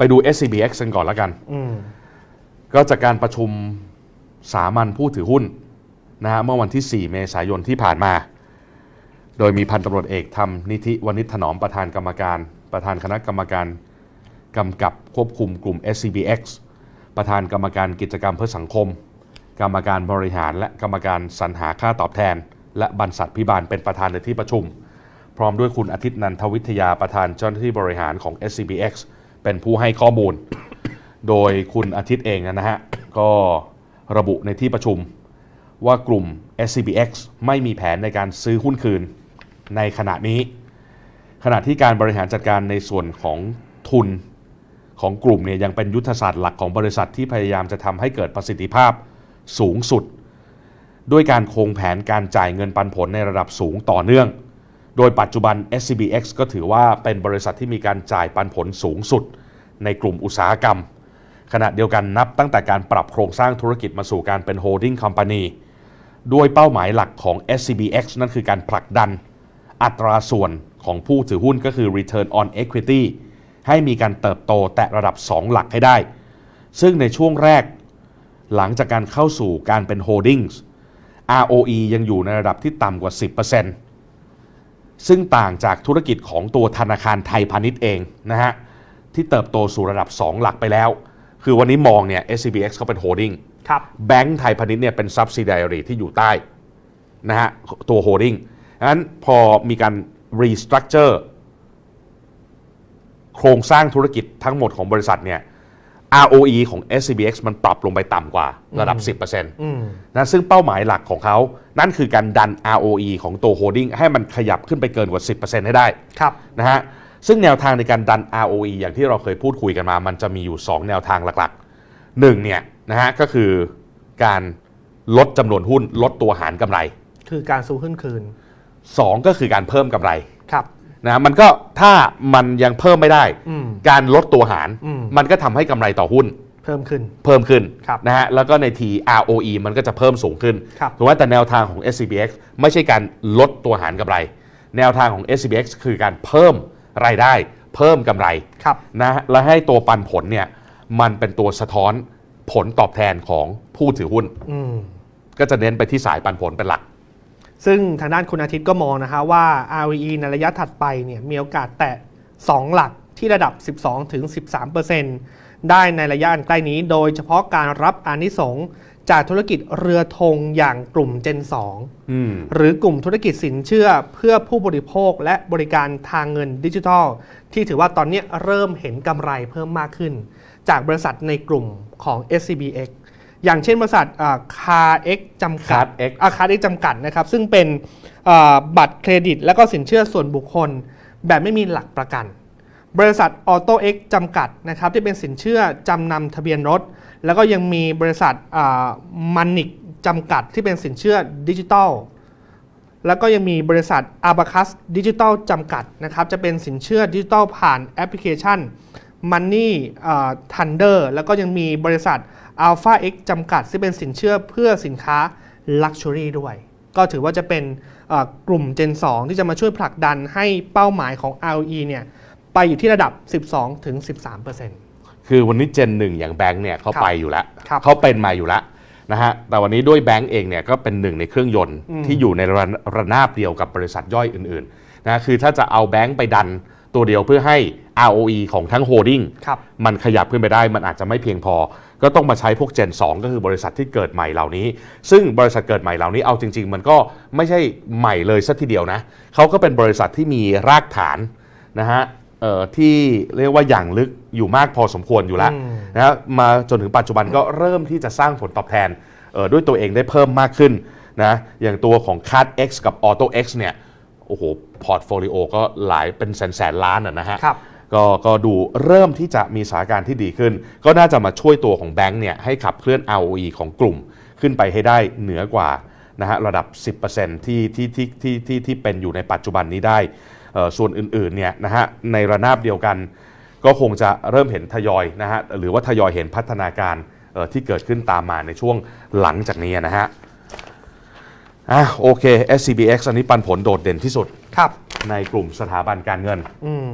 ไปดู SCBX กันก่อนแล้วกันอืมก็จากการประชุมสามัญผู้ถือหุ้นนะฮะเมื่อวันที่ 4 เมษายนที่ผ่านมา โดยมีพันตำรวจเอกธรรมนิธิวณิชถนอมประธานกรรมการ ประธานคณะกรรมการกำกับควบคุมกลุ่ม SCBX ประธานกรรมการกิจกรรมเพื่อสังคม กรรมการบริหารและกรรมการสรรหาค่าตอบแทน และบรรษัทพิบาลเป็นประธานในที่ประชุม พร้อมด้วยคุณอาทิตย์นันทวิทยาประธานเจ้าหน้าที่บริหารของ SCBX เป็นผู้ให้ข้อมูล โดยคุณอาทิตย์เองนะฮะ ก็ระบุในที่ประชุมว่ากลุ่ม SCBX ไม่มีแผนในการซื้อหุ้นคืนในขณะนี้ ขณะที่การบริหารจัดการในส่วนของทุนของกลุ่มเนี่ยยังเป็นยุทธศาสตร์หลักของบริษัทที่พยายามจะทำให้เกิดประสิทธิภาพสูงสุด ด้วยการคงแผนการจ่ายเงินปันผลในระดับสูงต่อเนื่อง โดยปัจจุบัน SCBX ก็ถือว่าเป็นบริษัทที่มีการจ่ายปันผลสูงสุด ในกลุ่มอุตสาหกรรม ขณะเดียวกันนับตั้งแต่การปรับโครงสร้างธุรกิจมาสู่การเป็น holding company ด้วยเป้าหมายหลักของ SCBX นั่นคือการผลักดัน อัตราส่วนของผู้ถือหุ้นก็คือ return on equity ให้มีการเติบโตแตะระดับ 2 หลักให้ได้ ซึ่งในช่วงแรก หลังจากการเข้าสู่การเป็น holdings ROE ยังอยู่ในระดับที่ต่ำกว่า 10% ซึ่งต่างจากธุรกิจของตัวธนาคารไทยพาณิชย์เองนะฮะที่เติบโตสู่ระดับ 2 หลักไปแล้ว คือวันนี้มองเนี่ย SCBX เขาเป็น holding ครับแบงก์ไทยพาณิชย์เนี่ยเป็น subsidiary ที่อยู่ใต้นะฮะตัว holding ดังนั้นพอมีการ restructure โครงสร้างธุรกิจทั้งหมดของบริษัทเนี่ย ROE ของ SCBX มันปรับลงไปต่ำกว่าระดับ 10%อืมนะซึ่งเป้าหมายหลักของเขา นั่นคือการดัน ROE ของตัว holding ให้มันขยับขึ้นไปเกินกว่า 10%ให้ได้ครับนะฮะซึ่งแนวทางในการดัน ROE อย่างที่เราเคยพูดคุยกันมา มันจะมีอยู่ 2 แนวทางหลักๆ1เนี่ยนะฮะก็คือการลดจำนวนหุ้นลดตัวหารกำไร คือการซื้อหุ้นคืน 2 ก็คือการเพิ่มกำไรครับ นะมันก็ถ้ามันยังเพิ่มไม่ได้ อืม การลดตัวหาร อืม มันก็ทำให้กำไรต่อหุ้นเพิ่มขึ้น เพิ่มขึ้นครับนะฮะแล้วก็ในที ROE มันก็จะเพิ่มสูงขึ้นครับถูกไหมแต่แนวทางของ SCBX ไม่ใช่การลดตัวหารกำไร แนวทางของ SCBX คือการเพิ่มรายได้ เพิ่มกำไรครับ นะฮะและให้ตัวปันผลเนี่ยมันเป็นตัวสะท้อนผลตอบแทนของผู้ถือหุ้น อืม ก็จะเน้นไปที่สายปันผลเป็นหลัก ซึ่งทางด้านคุณอาทิตย์ก็มองนะคะว่า ROE ในระยะถัดไปเนี่ยมีโอกาสแตะ 2 หลักที่ระดับ 12ถึง13ได้ในระยะอันใกล้นี้ โดยเฉพาะการรับอานิสงส์จากธุรกิจเรือธงอย่างกลุ่ม Gen 2อืมหรือกลุ่มธุรกิจสินเชื่อเพื่อผู้บริโภคและบริการทางเงินดิจิทัล ที่ถือว่าตอนนี้เริ่มเห็นกำไรเพิ่มมากขึ้น จากบริษัทในกลุ่มของ SCBX อย่างเช่นบริษัทคาเอ็กจำกัด CardX อาคาเอ็กจำกัดนะครับ ซึ่งเป็นอ่าบัตรเครดิต และก็สินเชื่อส่วนบุคคล แบบไม่มีหลักประกัน บริษัทออโตเอ็กจำกัดนะครับที่เป็นสินเชื่อจำนำทะเบียนรถ แล้วก็ยังมีบริษัทมันนิกจำกัดที่เป็นสินเชื่อดิจิทัลแล้วก็ยังมีบริษัท a b a c u s Digital จำกัดนะครับ จะเป็นสินเชื่อดิจิทัลผ่านแอปพลิเคชัน Money เอ่อ Thunder แล้วก็ยังมีบริษัท Alpha X จำกัด ซึ่งเป็นสินเชื่อเพื่อสินค้า Luxury ด้วย ก็ถือว่าจะเป็นเอ่อกลุ่ม Gen 2 ที่จะมาช่วยผลักดันให้เป้าหมายของ ROE เนี่ยไปอยู่ที่ระดับ 12-13%คือวันนี้เจนหนึ่งอย่างแบงค์เนี่ยเขาครับไปอยู่แล้วครับเขาเป็นมาอยู่แล้วนะฮะแต่วันนี้ด้วยแบงก์เองเนี่ยก็เป็นหนึ่งในเครื่องยนต์อืมที่อยู่ในระระนาบเดียวกับบริษัทย่อยอื่นๆนะคือถ้าจะเอาแบงก์ไปดันตัวเดียวเพื่อให้ ROE ของทั้งโฮดดิ้งครับมันขยับขึ้นไปได้มันอาจจะไม่เพียงพอ ก็ต้องมาใช้พวก Gen 2 ก็คือบริษัทที่เกิดใหม่เหล่านี้ ซึ่งบริษัทเกิดใหม่เหล่านี้เอาจริง ๆ มันก็ไม่ใช่ใหม่เลยสัทีเดียวนะเขาก็เป็นบริษัทที่มีรากฐานนะฮะเอ่อที่เรียกว่าอย่างลึกอยู่มากพอสมควรอยู่แล้วอืมนะฮะมาจนถึงปัจจุบันก็เริ่มที่จะสร้างผลตอบแทนเอ่อด้วยตัวเองได้เพิ่มมากขึ้นนะอย่างตัวของ Card X กับ Auto X เนี่ยโอ้โหพอร์ตโฟลิโอก็หลายเป็นแสนแสนๆล้านอะนะฮะครับ ก็ก็ดูเริ่มที่จะมีสถานการณ์ที่ดีขึ้น ก็น่าจะมาช่วยตัวของแบงค์เนี่ยให้ขับเคลื่อน ROE ของกลุ่มขึ้นไปให้ได้เหนือกว่านะฮะระดับ 10%ที่ที่ที่ที่ที่ที่เป็นอยู่ในปัจจุบันนี้ได้เอ่อส่วนอื่นๆเนี่ยนะฮะในระนาบเดียวกัน ก็คงจะเริ่มเห็นทยอยนะฮะหรือว่าทยอยเห็นพัฒนาการเอ่อที่เกิดขึ้นตามมาในช่วงหลังจากนี้นะฮะอะโอเค SCBX อันนี้ปันผลโดดเด่นที่สุดครับในกลุ่มสถาบันการเงินอืม